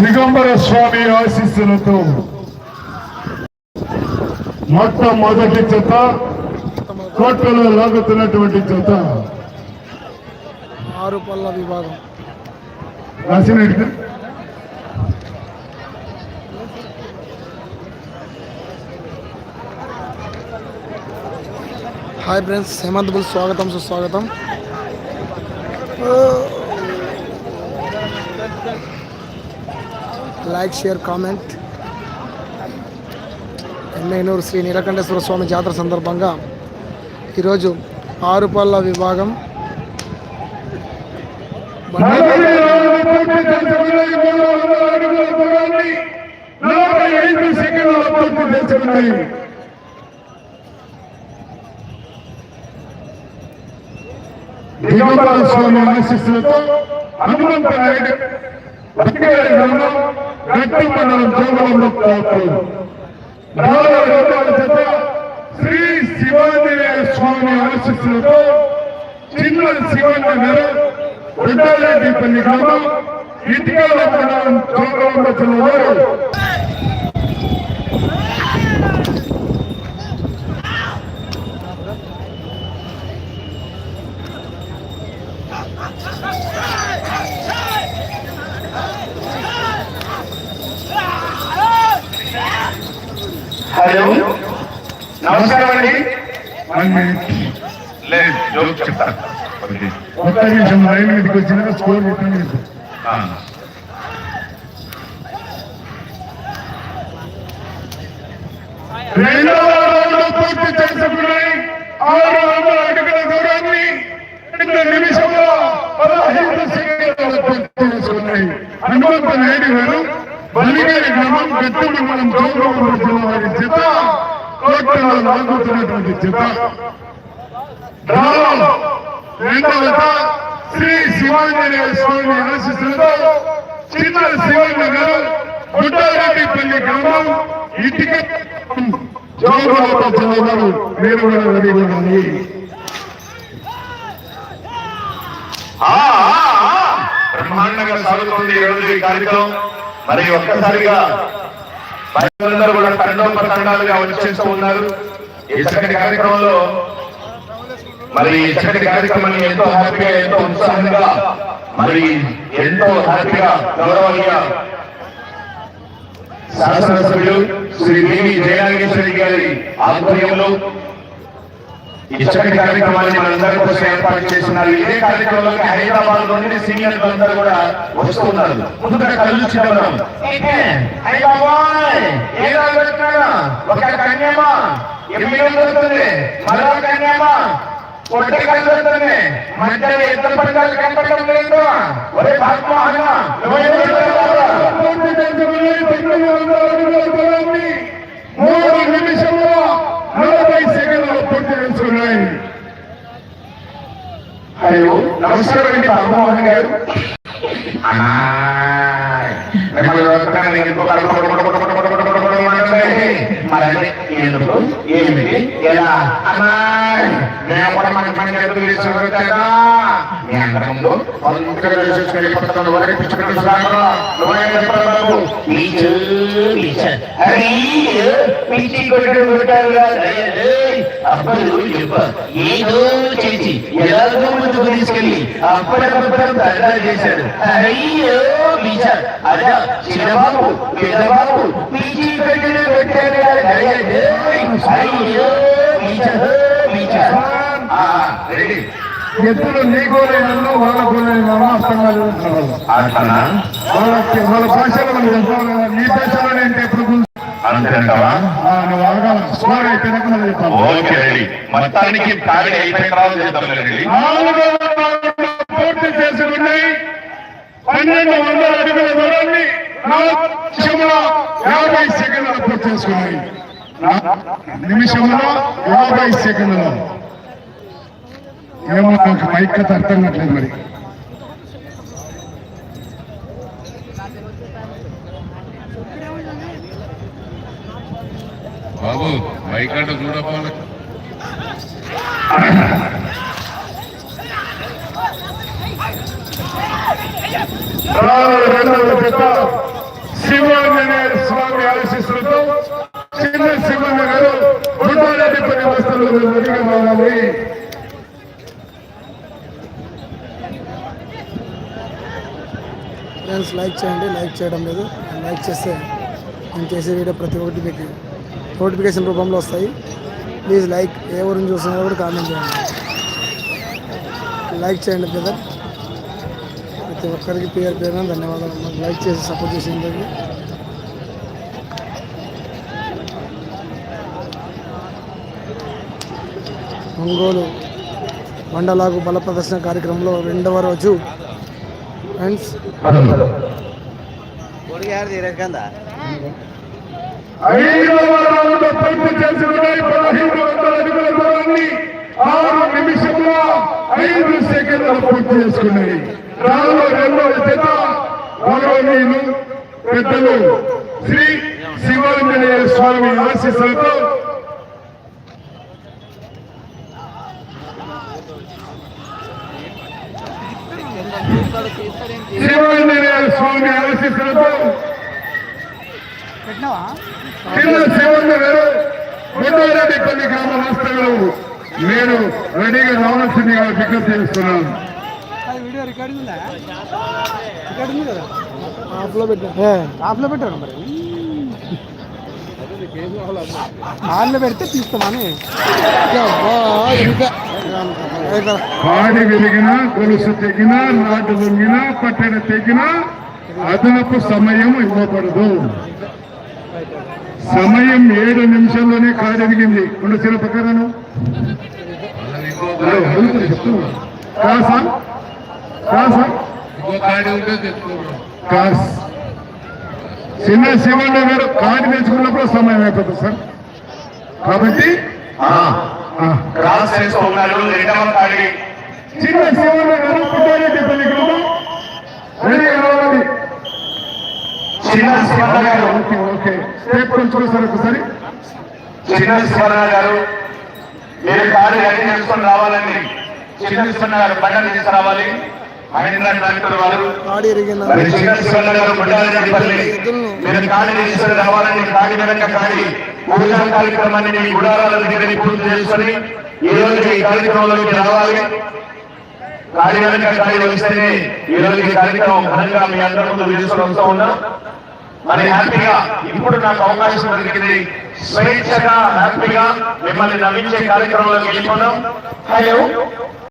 దిగంబర స్వామి ఆశీస్సులతో మొట్టమొదటి జత కోటలో లాగుతున్నటువంటి జత. ఆరు పళ్ళ విభాగం. రాసినట్టు? హాయ్ ఫ్రెండ్స్ హేమంత్ బుల్ స్వాగతం సుస్వాగతం. లైక్ షేర్ కామెంట్ ఎన్నైనూరు శ్రీ నీలకంఠేశ్వర స్వామి జాతర సందర్భంగా ఈరోజు ఆరు పళ్ళ విభాగం నలభై దిగంబర స్వామి ఆశీస్సులతో హనుమంత నాయుడు బతికేరి గ్రామం గట్టి మండలం జోగులంలో పోతుంది శ్రీ శివాంజనేయ స్వామి ఆశీస్సులతో చిన్న శివన్న గారు పెద్దారెడ్డిపల్లి గ్రామం ఇటుకల మండలం జోగులంలో జిల్లాలో హలో. నమస్కారం అండి. లేదు జోక్ చెప్తా. ఒకటి. ఒక్క నిమిషం లైన్ మీదకి వచ్చిన స్కోర్. ఆ. రెండవ రౌండ్ పూర్తి చేసుకున్నాయి ఆరు వందల అడుగుల దూరాన్ని రెండు నిమిషంలో పదహైదు సెకండ్లు పూర్తి చేసుకున్నాయి. హనుమంత నాయుడు గారు బలిగారి గట్టిని మనం మండలం వారి చేత కోట్లలో లాగుతున్నటువంటి చేత రెండవత శ్రీ శివాంజనేయ స్వామి ఆశీస్సులతో చిన్న శివన్న గారు గుడ్డారెడ్డిపల్లి గ్రామం ఇటుక జోగులతో జిల్లాలో మీరు కూడా రెడీగా ఉండాలి. బ్రహ్మాండంగా సాగుతుంది ఈ రోజు ఈ కార్యక్రమం. మరి ఒక్కసారిగా భక్తులందరూ కూడా తండోపతండాలుగా వచ్చేస్తూ ఉన్నారు. ఈ చక్కటి కార్యక్రమంలో మరి ఈ చక్కటి కార్యక్రమాన్ని ఎంతో హ్యాపీగా ఎంతో ఉత్సాహంగా మరి ఎంతో హ్యాపీగా గౌరవంగా శాసనసభ్యులు శ్రీ బివి జయనాగేశ్వరి గారి ఆధ్వర్యంలో ఇచ్చటి కార్యక్రమాన్ని మనందరి కోసం ఏర్పాటు చేస్తున్నారు ఇదే కార్యక్రమంలోకి హైదరాబాద్ నుండి సీనియర్ అందరూ కూడా వస్తున్నారు ముందుగా కళ్ళు చిన్నడం ఒక కన్యమా ఎనిమిది దొరుకుతుంది మరో కలుగుతుంది మధ్యలో లేదు ఒరే పూర్తి చేసుకున్నాయి తొమ్మిది వందల అడుగుల దూరాన్ని మూడు నిమిషంలో నలభై సెకండ్లు పూర్తి చేసుకున్నాయి హలో నమస్కారం అండి గారు. అన్నా మిమ్మల్ని ఎందుకు మరి ఎందుకు ఏమిటి? ఎలా? అన్నా నేను కూడా మన పని మీ అందరి ముందు చెప్ప ఏదో చేసి ఎలాగో ముందుకు తీసుకెళ్ళి అప్పటికప్పుడు దండా చేశాడు. అయ్యో బీచ చిన్నబాబు పెద్దబాబు పెట్టిన పెట్టాడు ఎప్పుడు నీ గోలైనలో వాళ్ళ గోలైనలో అర్థంగా చదువుతున్నారు వాళ్ళకి వాళ్ళ భాషలో వాళ్ళు చెప్పాలి నీ భాషలో అంటే ఎప్పుడు అంతేంటావా నువ్వు అడగాలి స్కోర్ ఓకే రెడీ. మొత్తానికి అయిపోయిన తర్వాత చేద్దాం రెడీ. పూర్తి చేసుకున్నాయి. పన్నెండు వందల అడుగుల దూరాన్ని నిమిషంలో యాభై సెకండ్లు పూర్తి నిమిషంలో యాభై సెకండ్లు. ఏమో నాకు మైక్ అర్థం కావట్లేదు మరి. బాబు బైకాట చూడపాలి. రెండవ స్వామి చిన్న శివన్న గారు గుండారెడ్డి పని వస్తువులు ఫ్రెండ్స్ లైక్ చేయండి లైక్ చేయడం లేదు. లైక్ చేస్తే నేను చేసే వీడియో ప్రతి ఒక్కటి మీకు నోటిఫికేషన్ రూపంలో వస్తాయి. ప్లీజ్ లైక్ ఎవరిని ఊరిని చూస్తున్నా కూడా కామెంట్ చేయండి. లైక్ చేయండి బ్రదర్ ప్రతి ఒక్కరికి పేరు పేరున ధన్యవాదాలు. అమ్మా లైక్ చేసి సపోర్ట్ చేసేందుకు ఒంగోలు మండలాగు బల ప్రదర్శన కార్యక్రమంలో రెండవ రోజు. ఫ్రెండ్స్ ఐదవ నిమిషంలో ఐదు సెకండ్లు పూర్తి చేసుకున్నాయి. రాను రెండవ జత గౌరవనీయులు పెద్దలు శ్రీ శివాంజనేయ స్వామి ఆశీస్సులతో శివాంజనేయ స్వామి ఆశీస్సులతో చిన్న శివన్న గారు గుండారెడ్డిపల్లి గ్రామ వాస్తవులు నేను రెడీగా రావాల్సిందిగా విజ్ఞప్తి చేస్తున్నాను. రికార్డింగ్ ఉందా? రికార్డింగ్ ఉంది కదా? ఆఫ్లో పెట్టా. ఆఫ్లో పెట్టారు మరి? ఆన్లో పెడితే తీస్తామని ఇంకా పాడి వెలిగిన గొలుసు తెగిన నాటు వంగిన పట్టణ తెగిన అదనపు సమయం ఇవ్వబడదు. సమయం ఏడు నిమిషంలోనే ప్రకారం కాసా కాసా కాస్ చిన్న శివన్న గారు కాడి తెచ్చుకున్నప్పుడు సమయం అయిపోతుంది సార్ కాబట్టి ఆ, ఆ, క్రాస్ చేస్తూ ఉన్నారు రెండవ తాడి చిన్న శివన్న గారు పుట్టారెడ్డిపల్లి గ్రామం రెడీ కావాలి చిన్న శివన్న గారు. Okay okay. స్టేప్ కొంచెం సార్ ఒకసారి. చిన్న శివన్న గారు మీరు కారు రెడీ చేసుకొని రావాలండి. చిన్న శివన్న గారు బండలు తీసుకురావాలి. ఆడి ఎరిగిన మరి చిన్న శివన్న గారు బుడ్డారెడ్డిపల్లి మీరు కాడి తీసుకొని రావాలని కాడి వెనక కాడి పూజా కార్యక్రమాన్ని మీ గుడారాల దగ్గర పూర్తి చేసుకొని ఈ రోజు ఈ కార్యక్రమంలోకి రావాలి. కాడి వెనక కాడి వస్తేనే ఈ రోజు ఈ కార్యక్రమం ఘనంగా మీ అందరి ముందు తీసుకొని వస్తూ ఉన్నాం. మరి హ్యాపీగా ఇప్పుడు నాకు అవకాశం దొరికింది స్వేచ్ఛగా హ్యాపీగా మిమ్మల్ని నవ్వించే కార్యక్రమంలోకి వెళ్ళిపోదాం. హలో.